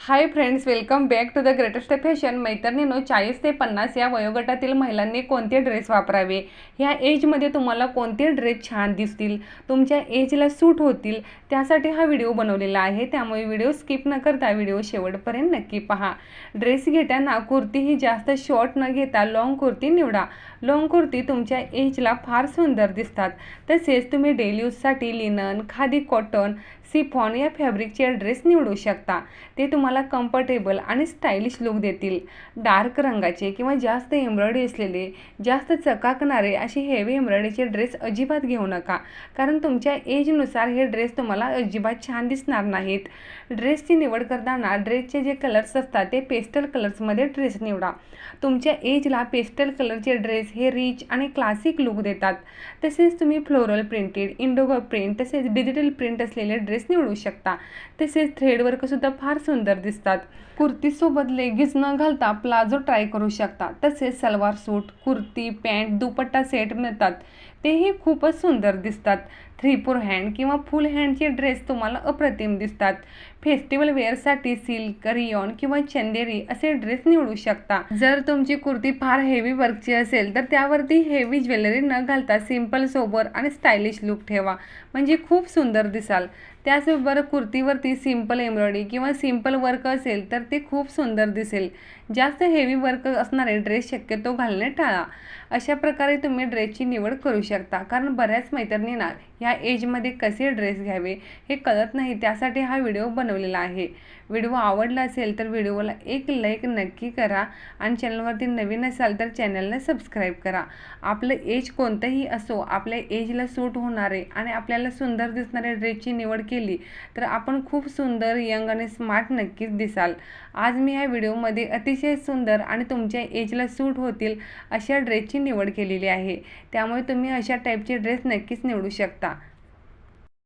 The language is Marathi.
Hi friends welcome back to the greatest fashion मैत्रिणीनो चाळीस ते पन्नास या वयोगटातील महिलांनी कोणते ड्रेस वापरावे? ह्या एजमध्ये तुम्हाला कोणते ड्रेस छान दिसतील? तुमच्या एजला सूट होतील? त्यासाठी हा व्हिडिओ बनवलेला आहे. त्यामुळे व्हिडिओ स्किप न करता व्हिडिओ शेवटपर्यंत नक्की पहा. ड्रेस घेताना कुर्ती ही जास्त शॉर्ट न घेता लॉंग कुर्ती निवडा. लॉंग कुर्ती तुमच्या एजला फार सुंदर दिसतात. तसेच तुम्ही डेली यूजसाठी लिनन खादी कॉटन सिफॉन या फॅब्रिकचे ड्रेस निवडू शकता. ते तुम्हाला कम्फर्टेबल आणि स्टायलिश लुक देतील. डार्क रंगाचे किंवा जास्त एम्ब्रॉयडरी असलेले जास्त चकाकणारे असे हेवी एम्ब्रॉयडरीचे ड्रेस अजिबात घेऊ नका. कारण तुमच्या एजनुसार हे ड्रेस तुम्हाला अजिबात छान दिसणार नाहीत. ड्रेसची निवड करताना ड्रेसचे जे कलर्स असतात ते पेस्टल कलर्समध्ये ड्रेस निवडा. तुमच्या एजला पेस्टल कलरचे ड्रेस हे रिच आणि क्लासिक लुक देतात. तसेच तुम्ही फ्लोरल प्रिंटेड इंडोगो प्रिंट तसेच डिजिटल प्रिंट असलेले ड्रेस निवडू शकता. तसेच थ्रेडवर्कसुद्धा फार सुंदर दिसतात. कुर्तीसोबत लेगीज न घालता प्लाझो ट्राय करू शकता. तसेच salwar suit kurti pant dupatta set मिळतात. तेही खूपच सुंदर दिसतात. थ्री फोर हँड किंवा फुल हँडचे ड्रेस तुम्हाला अप्रतिम दिसतात. फेस्टिवल वेअरसाठी सिल्क रियॉन किंवा चंदेरी असे ड्रेस निवडू शकता. जर तुमची कुर्ती फार हेवी वर्कची असेल तर त्यावरती हेवी ज्वेलरी न घालता सिंपल सोबर आणि स्टायलिश लुक ठेवा. म्हणजे खूप सुंदर दिसाल. त्याचबरोबर कुर्तीवरती सिंपल एम्ब्रॉयडरी किंवा सिंपल वर्क असेल तर ते खूप सुंदर दिसेल. जास्त हेवी वर्क असणारे ड्रेस शक्यतो घालणे टाळा. अशा प्रकारे तुम्ही ड्रेसची निवड करू शकता. कारण बऱ्याच मैत्रिणींना ह्या एजमध्ये कसे ड्रेस घ्यावे हे कळत नाही. त्यासाठी हा व्हिडिओ बनवलेला आहे. व्हिडिओ आवडला असेल तर व्हिडिओला एक लाईक नक्की करा आणि चॅनलवरती नवीन असाल तर चॅनलला सबस्क्राईब करा. आपलं एज कोणतंही असो आपल्या एजला सूट होणारे आणि आपल्याला सुंदर दिसणाऱ्या ड्रेसची निवड केली तर आपण खूप सुंदर यंग आणि स्मार्ट नक्कीच दिसाल. आज मी ह्या व्हिडिओमध्ये अतिशय सुंदर आणि तुमच्या एजला सूट होतील अशा ड्रेसची निवड केलेली आहे. त्यामुळे तुम्ही अशा टाईपचे ड्रेस नक्कीच निवडू शकता.